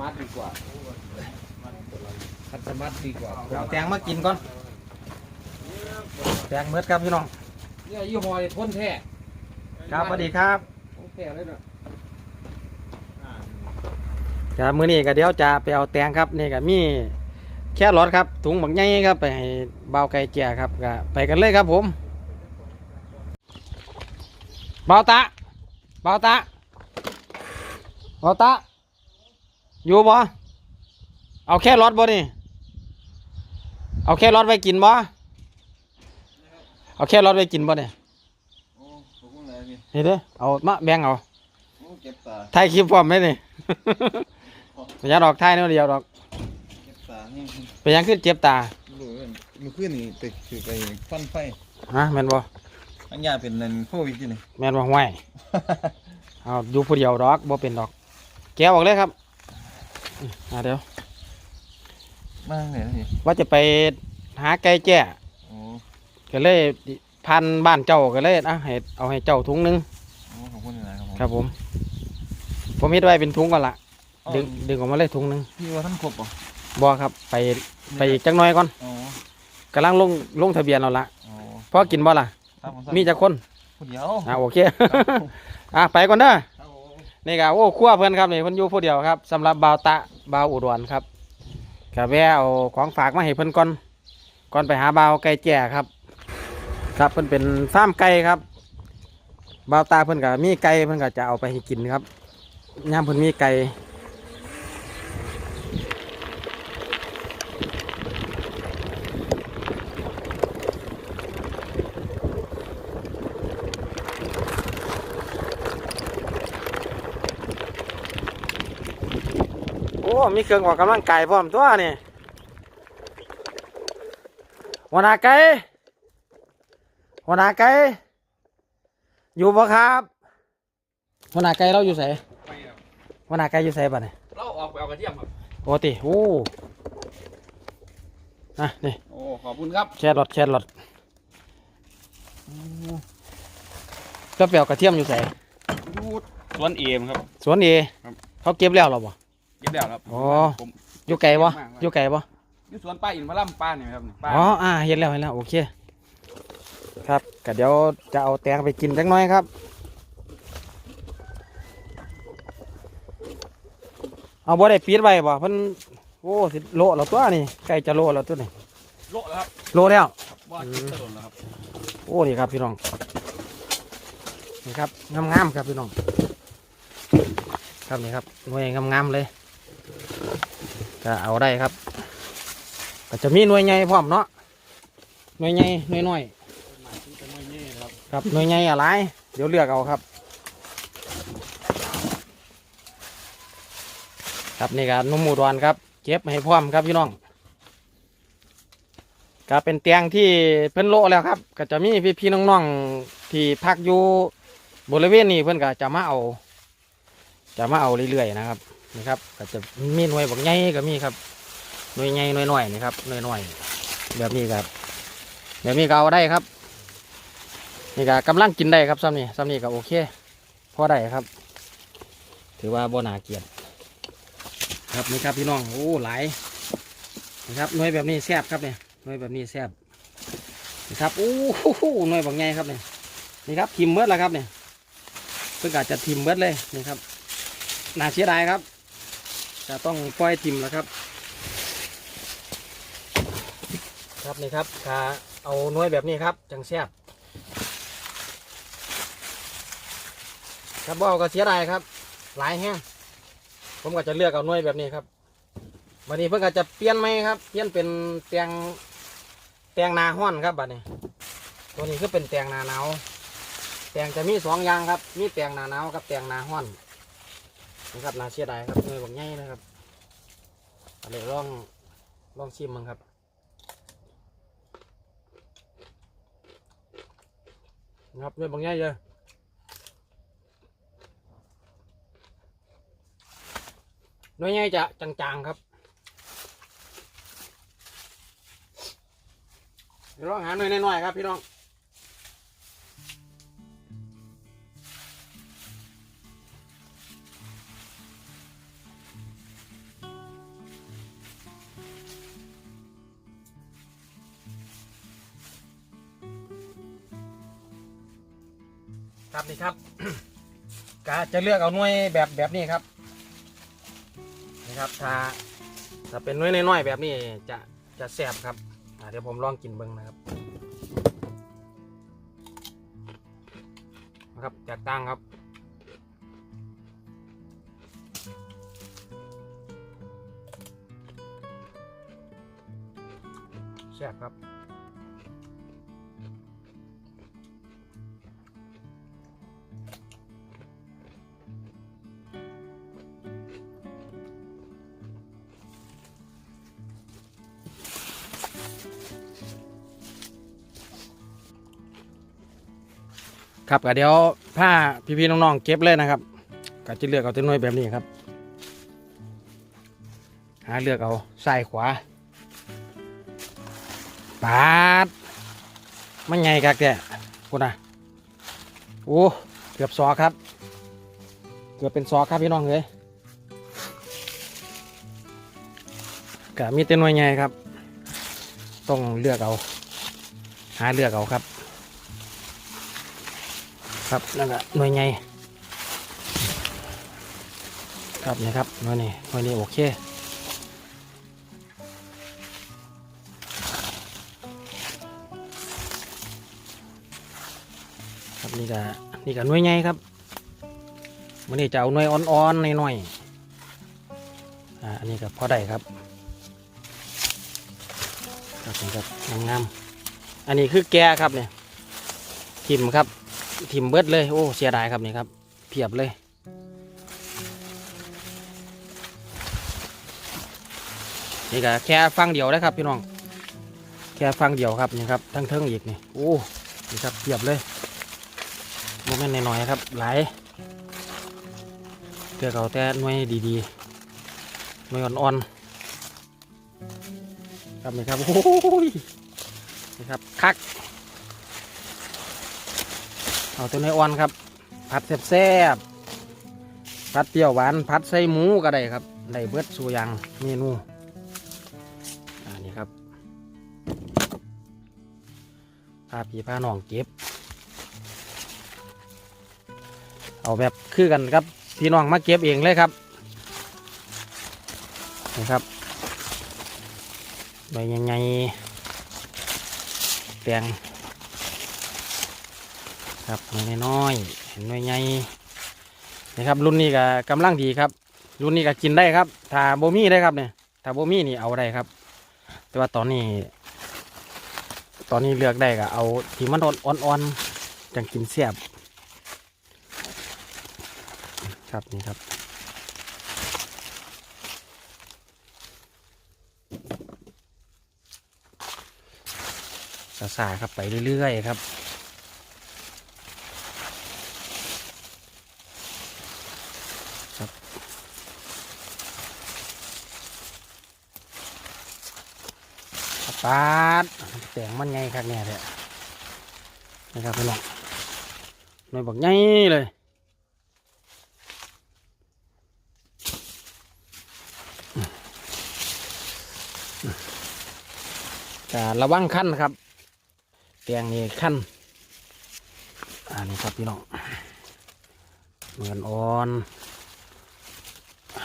มาร์ทดีกว่าคันสมาร์ทดีกว่าเอาแตงมากินก่อน แตงเมือดครับพี่น้อง เนี่ยยี่ห้อนี่ทนแท้ครับสวัสดีครับทนแท้เลยนะครับมื้อนี้ก็เดี๋ยวจะไปเอาแตงครับนี่ก็มีแค่รถครับ ถุงบักใหญ่ครับไปให้เบาวไก่แก่ครับก็ไปกันเลยครับผมเบาวตะเบาวตะเบาวตะ อยู่บ่เอาแค่รถบ่นี่ เอาแค่รถไปกินบ่เอาแค่รถไปกินบ่เนี่ยโอ้ผมว่าไงพี่นี่เด้อเอามาแบ่งเอาโอ้เจ็บตาถ่ายคลิปพร้อมไหมนี่เป็นยังดอกถ่ายนี่เดียวดอกเจ็บตานี่เป็นยังขึ้นเจ็บตาดูเว้ยมือขึ้นนี่ไปคือไปฟันไฟฮะแม่นบ่อันยาเป็นนั่นโควิดอยู่นี่ แม่นบ่ห่วย เอาอยู่ผู้เดียวดอกบ่เป็นดอก แกะออกเลยครับ อืมอ่าเดี๋ยว มาไหนนะพี่ว่าจะไปหาไก่แจ้โอ้ก็เลยพันบ้านเจ้าก็เลยอะให้เอาให้เจ้าถุงหนึงโอ้ขอบคุณนะครับผมครับผม ผมเฮ็ดไว้เป็นถุงก่อนละดึงดึงออกมาเลยถุงหนึงพี่ว่าท่านครบป่ะบ่ครับ ไปไปอีกจักหน่อยก่อนโอ้กำลังลงลงทะเบียนเอาละโอ้พอกินบ่ล่ะครับผมีจักคน คนเดียว อ่าโอเค อะไปก่อนเด้อครับผม นี่ก็โอ้ขั้วเพื่อนครับนี่เพื่อนอยู่ผู้เดียวครับสำหรับบาวตะบาวอุดรครับก็แวะเอาของฝากมาให้เพื่อนก่อนก่อนไปหาบาวไก่แจ่ครับ ครับเพื่อนเป็นฟาร์มไก่ครับบาวตาเพื่อนก็มีไก่เพื่อนก็จะเอาไปให้กินครับย่ามเพื่อนมีไก่ มีเครื่องออกกำลังกายพร้อมตัวนี่หัวหน้าไก่หัวหน้าไก่อยู่ปะครับหัวหน้าไก่เราอยู่ไสไปครับหัวหน้าไก่อยู่ไสบ้านี่เราออกไปเอากระเทียมครับ โอ้ติโอ้นะนี่โอ้ ขอบคุณครับ แครอทแครอทก็เปรียวกระเทียมอยู่ไสดูสวนเอมครับ สวนเอครับ เขาเก็บแล้วเหรอบ่ เก็บแล้วครับอ๋อ ผมอยู่ไกลบ่มากครับอยู่ไกลบ่อยู่สวนป้าอินทร์พระล่ำป้านี่ครับนี่ป้าอ๋ออ่าเห็นแล้วเห็นแล้วโอเค ครับก็เดี๋ยวจะเอาแตงไปกินจักหน้อยครับ เอาบ่ได้ปิดไว้บ่เพิ่นโอ้สิโลแล้วตัวนี่ใกล้จะโลแล้วตัวนี่โลแล้วครับโลแล้วว่าอืคิดมถนนแล้วครับโอ้นี่ครับพี่น้องนี่ครับงามๆครับพี่น้องครับนี่ครับหน่วยงามๆเลย ก็เอาได้ครับก็จะมีหน่วยใหญ่พร้อมเนาะหน่วยใหญ่หน่วยน้อยครับหน่วยใหญ่อะไรเดี๋ยวเลือกเอาครับ ครับนี่ก็นุ่มหมูดอนครับเก็บให้พร้อมครับพี่น้องก็เป็นเตียงที่เพิ่นโลแล้วครับ ก็จะมีพี่ๆน้องๆที่พักอยู่บริเวณนี้เพิ่นก็จะมาเอา จะมาเอาเรื่อยๆนะครับ นี่ครับก็จะมีหน่วยบักใหญ่ก็มีครับหน่วยใหญ่หน่วยหน้อยนี่ครับหน่วยหน้อยแบบนี้ครับแบบนี้ก็เอาได้ครับนี่ก็กำลังกินได้ครับซ้ำนี่ซ้ำนี่ก็โอเคพอได้ครับ ถือว่าบ่นาเกียดครับนี่ครับพี่น้องโอ้หลายนี่ครับหน่วยแบบนี้แซ่บครับเนี่ยหน่วยแบบนี้แซ่บนี่ครับโอ้โหหน่วยบางไงครับเนี่ยนี่ครับทิมเบิดแล้วครับเนี่ยเพิ่งอาจจะทิมเบิดเลยนี่ครับน่าเสียดายครับ จะต้องปล่อยทิมแล้วครับ ครับนี่ครับถ้าเอาหน่วยแบบนี้ครับ จังแซ่บครับบ่เอาก็เสียดายครับ หลายแห้งผมก็จะเลือกเอาหน่วยแบบนี้ครับวันนี้เพิ่งก็จะเปลี่ยนไหมครับ เปลี่ยนเป็นเตียงเตียงนาห้อนครับบัดนี้ ตัวนี้คือเป็นเตียงนาหนาวเตียงจะมีสองอย่างครับ มีเตียงนาหนาวกับเตียงนาห้อน นะครับนาเสียดายครับหน่วยบางใหญ่นะครับอันนี้ลองลองชิมมั้งครับนะครับหน่วยบางใหญ่เลยหน่วยใหญ่จะจางๆครับเดี๋ยวลองหาหน่วยน้อยๆครับพี่น้อง ครับนี่ครับก็จะเลือกเอาหน่วยแบบแบบนี้ครับนี่ครับถ้าถ้าเป็นหน่วยน้อยๆแบบนี้จะจะแสบครับเดี๋ยวผมลองกินเบิ้งนะครับนะครับแตกต่างครับแซ่บครับ ครับก็เดี๋ยวผ้าพี่ๆน้องๆเก็บเลยนะครับก็จะเลือกเอาตัวน่วยแบบนี้ครับ หาเลือกเอาซ้ายขวาปาดมันไงกักแกคุณนะโอ้เกือบซอครับ เกือบเป็นซอครับพี่น้องเลยก็มีแต่หน่วยใหญ่ครับ ต้องเลือกเอา หาเลือกเอาครับ ครับนั่นแหละหน่วยไงครับนี่ครับหน่วยนี้หน่วยนี้โอเคครับนี่ก็นี่ก็หน่วยไงครับวันนี้จะเอาหน่วยอ่อนๆหน่อยๆอ่าอันนี้ก็พอได้ครับครับนี่ครับงามๆอันนี้คือแก่ครับเนี่ยทิมครับ ทิมเบิดเลย โอ้ เสียดายครับนี่ครับ เพียบเลย นี่ก็แค่ฟังเดียวนะครับพี่น้อง แค่ฟังเดียวครับนี่ครับ ทั้งเทิงอีกนี่ โอ้ นี่ครับเพียบเลยโมเมนต์หน่อยๆครับ หลายเกลือเขาแต่หน่วยดีๆหน่วยอ่อนๆ ครับนี่ครับ โอ้ยนี่ครับ คัก เอาตัวในอ่อนครับ ผัดแซ่บๆผัดเปรี้ยวหวานผัดใส่หมูก็ได้ครับได้เบิดสูย่างเมนูอันนี้ครับพาพี่พาน้องเก็บ เอาแบบคือกันครับพี่น้องมาเก็บเองเลยครับนี่ครับใบยังไงแตง ครับหน่วยน้อยๆเห็นหน่วยใหญ่นะครับรุ่นนี้ก็กำลังดีครับ รุ่นนี้ก็กินได้ครับถ้าโบมี่ได้ครับเนี่ยถ้าโบมี่นี่เอาได้ครับ แต่ว่าตอนนี้ ตอนนี้เลือกได้ก็เอาที่มันอ่อนๆจังกินเสียบครับนี่ครับสาๆครับไปเรื่อยๆครับ ปาดแสงมันไงครับเนี่ยแท้นะครับพี่น้องหน่วยบอกไงเลยจะระวังขั้นครับแตงนี่ขั้นอันนี้ครับพี่น้องเหมือนอ่อน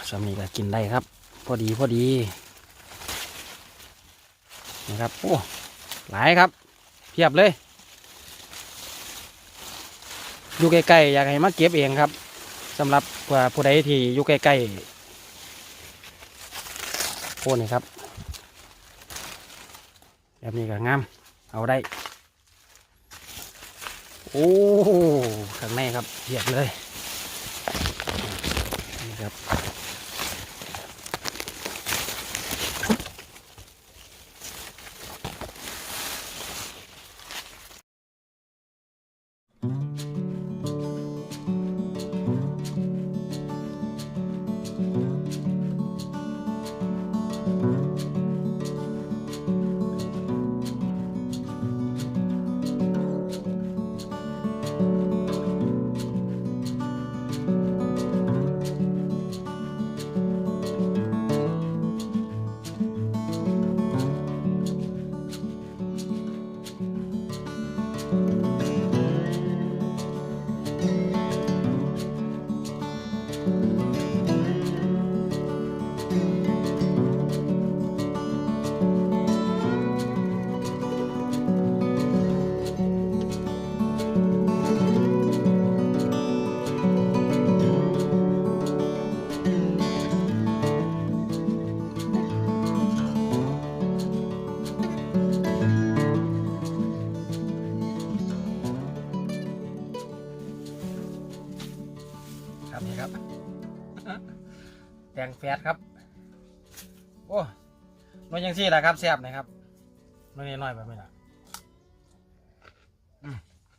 สามีก็กินได้ครับ พอดีพอดี นะครับโอ้หลายครับเพียบเลยอยู่ใกล้ๆอยากให้มาเก็บเองครับสำหรับผู้ใดที่อยู่ใกล้ๆโอ้นี่ครับแบบนี้ก็งามเอาได้ โอ้ข้างในครับเพียบเลย ดครับ โอ้หน่วยยังซี่แหละครับแซ่บนะครับหน่วยน้อยไปไม่ล่ะ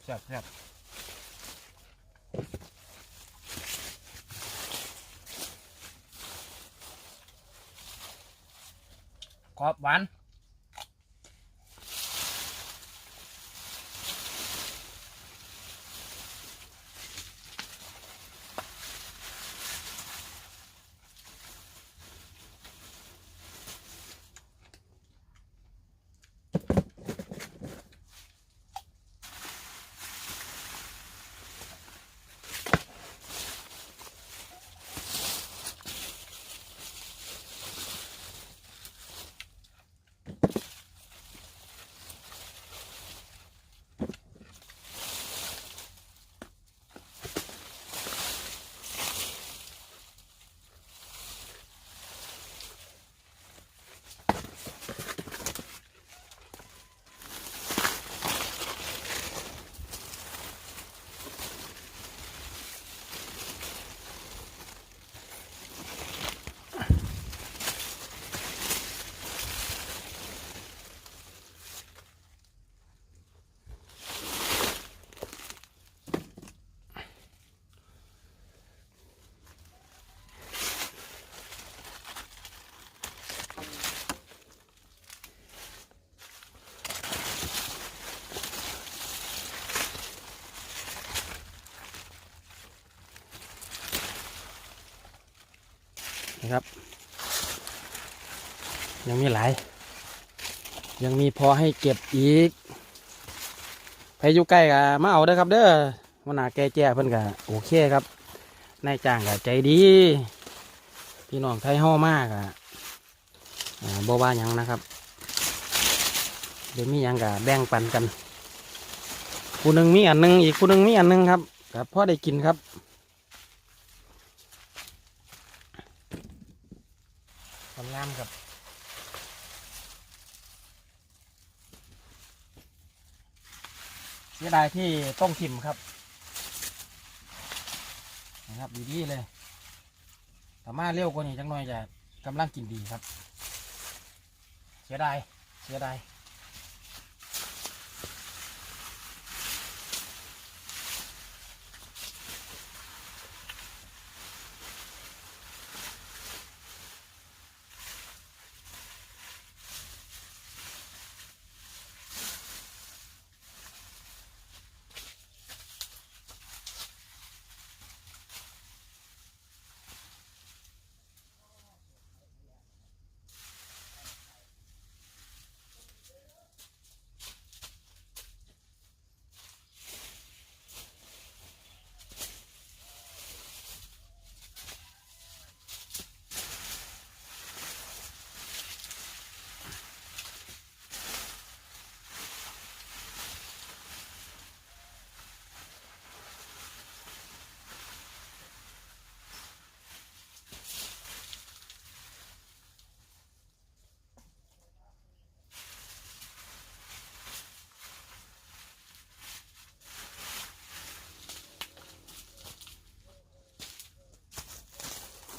แซ่บแซ่บกรอบหวาน นะครับ ยังมีหลาย ยังมีพอให้เก็บอีกใครอยู่ใกล้ก็มาเอาเด้อครับ เด้อวันหนาแกแจ้เพิ่นก็โอเคครับนายจ้างก็ใจดีพี่น้องไทยห้อมากอะอ่าบ่ว่ายังนะครับเดี๋ยวมียังก็แบ่งปันกันผู้หนึ่งมีอันหนึงอีกผู้หนึ่งมีอันหนึงครับก็พอได้กินครับ ความงามครับเสียดายที่ต้องทิมครับนะครับดีๆเลยแต่มาเร็วกว่านี้จังหน่อยจะกำลังกินดีครับ เสียดายเสียดาย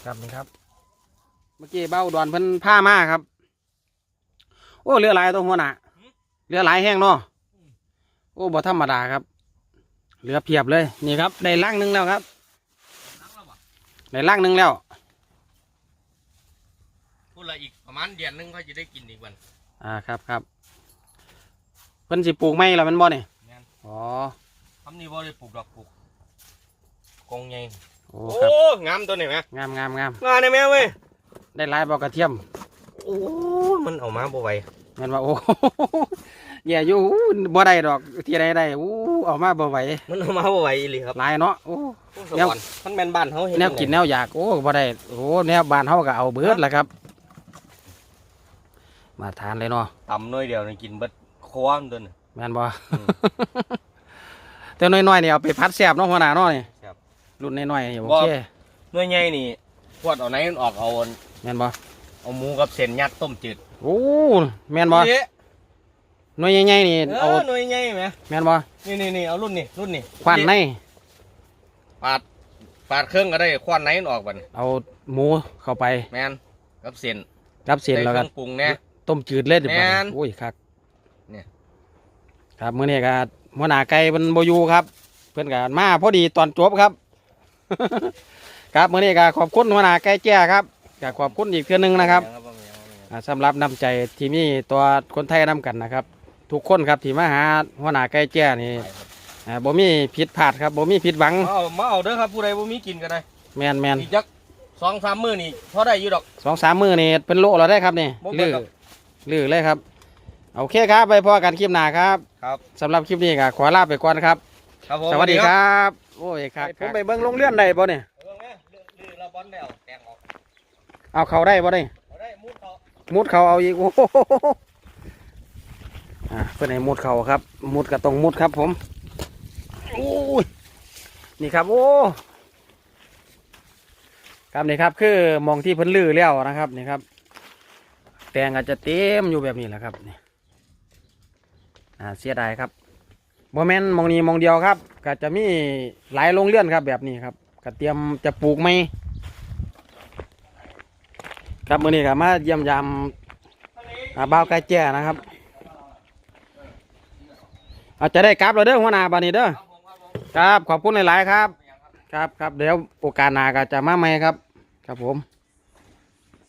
ครับนี่ครับ เมื่อกี้เบ้าดอนเพิ่นผ้ามาครับ โอ้เรือหลายตัวหัวหน้าเรือหลายแห้งเนาะโอ้บ่ธรรมดาครับเรือเพียบเลยนี่ครับได้ล่างหนึงแล้วครับได้ล่างหนึงแล้วพูดละอีกประมาณเดือนหนึงเขาจะได้กินอีกวันอ่าครับครับเพิ่นสิปลูกไม้แล้วแมันบ่เนี่ยแม่นอ๋อทำนี่บ่ได้ปลูกดอกปลูกกงใหญ่ โอ้โอ้ครับงามตัวนี้ไหมงามงามงามงามได้ไหมเว้ยได้หลายบ่กระเทียมโอ้มันเอามาบ่ไหวแม่นว่าโอ้ แย่อยู่อู้บ่ได้ดอกที่ใดได้อู้ออกมาบ่ไหวมันเอามาบ่ไหวอีหลีครับหลายเนาะโอ้ โอ้สวรรค์มันแม่นบ้านเขาเห็นแนวกินแนวอยากโอ้บ่ได้โอ้แนวบ้านเฮาก็เอาเบิดแหละครับ มาทานเลยเนาะต่ำหน้อยเดียวนี่กินเบิดความตัวนี่แม่นบ่ อืม แต่น้อยๆนี่เอาไปพัดแซ่บเนาะหัวหน้าเนาะนี่ค รับรุ่นน้อยๆนี่โอบ่เคหน้อยใหญ่นี่ขวดเอาไหนมันออกเอาแม่นบ่เอาหมูกับเส้นยัดต้มจืดโอ้แม่นบ่เอ๊ะหน่วยใหญ่ๆนี่เอเอาอหน้อยใหญ่ไหมแม่นบ่นี่นี่นี่เอารุ่นนี่รุ่นนี่ควันในปาดปาดเครื่องก็ได้ควันไหนมันออกบัดนี้เอาหมูเข้าไปแมนกับเส้นรับเสียนแล้วใส่ก็เครื่องปรุงเนี่ยต้มจืดเล่นแม่นโอ้ยครับเนี่ยครับมื้อนี้ก็หัวหน้าไก่มันบ่อยู่ครับ เพิ่นก็มาพอดีตอนจบครับ ครับมื้อนี้ก็ขอบคุณหัวหน้าไก่แจ้ครับก็ขอบคุณอีกเทื่อนึงนะครับอ่าสำหรับน้ำใจที่มีตัวคนไทยนํกันนะครับ ทุกคนครับที่มาหาหัวหน้าไก่แจ้นี่อ่าบ่มีผิดพลาดครับบ่มีผิดหวังมาเอามาเอาเด้อครับผู้ใดบ่มีกินกันได้แมนแมนอีกจักสองสามมื้อนี่พอได้อยู่ดอกสองสามมือนี่เป็นโลเราได้ครับนี่บ่เบิลืดอครับ ลือเลยครับโอเคครับไปพอกันคลิปหน้าครับครับ สำหรับคลิปนี้ก็ขอลาไปก่อนครับ ครับผม สวัสดีครับ โอ้ยครับผมไปเบิ่งโรงเรียนได้บ่เนี่ยเบิ่งแม่ลือละบอลแล้วแตงออกเอาเขาได้บ่ได้เอาได้มุดเขามุดเขาเอาอีกโอ้โหอ่าเพื่อนให้มุดเขาครับ มุดก็ต้องมุดครับผมโอ้ยนี่ครับโอ้ครับนี่ครับคือหมองที่เพิ่นลือแล้วนะครับนี่ครับแตงอาจจะเต็มอยู่แบบนี้แหละครับนี่อ่าเสียดายครับโมเมนต์มองนี้หมองเดียวครับ ก็จะมีหลายโรงเรือนครับแบบนี้ครับก็เตรียมจะปลูกไหมครับมื่อนี้ก็มาเยี่ยมยามอ่าบ้าวไก่แจ้นะครับอาจจะได้กลับเราเด้อหัวหน้าบานี้เด้อครับขอบคุณหลายๆครับ ครับครับเดี๋ยวโอกาสหน้าก็จะมาใหม่ครับ ครับผม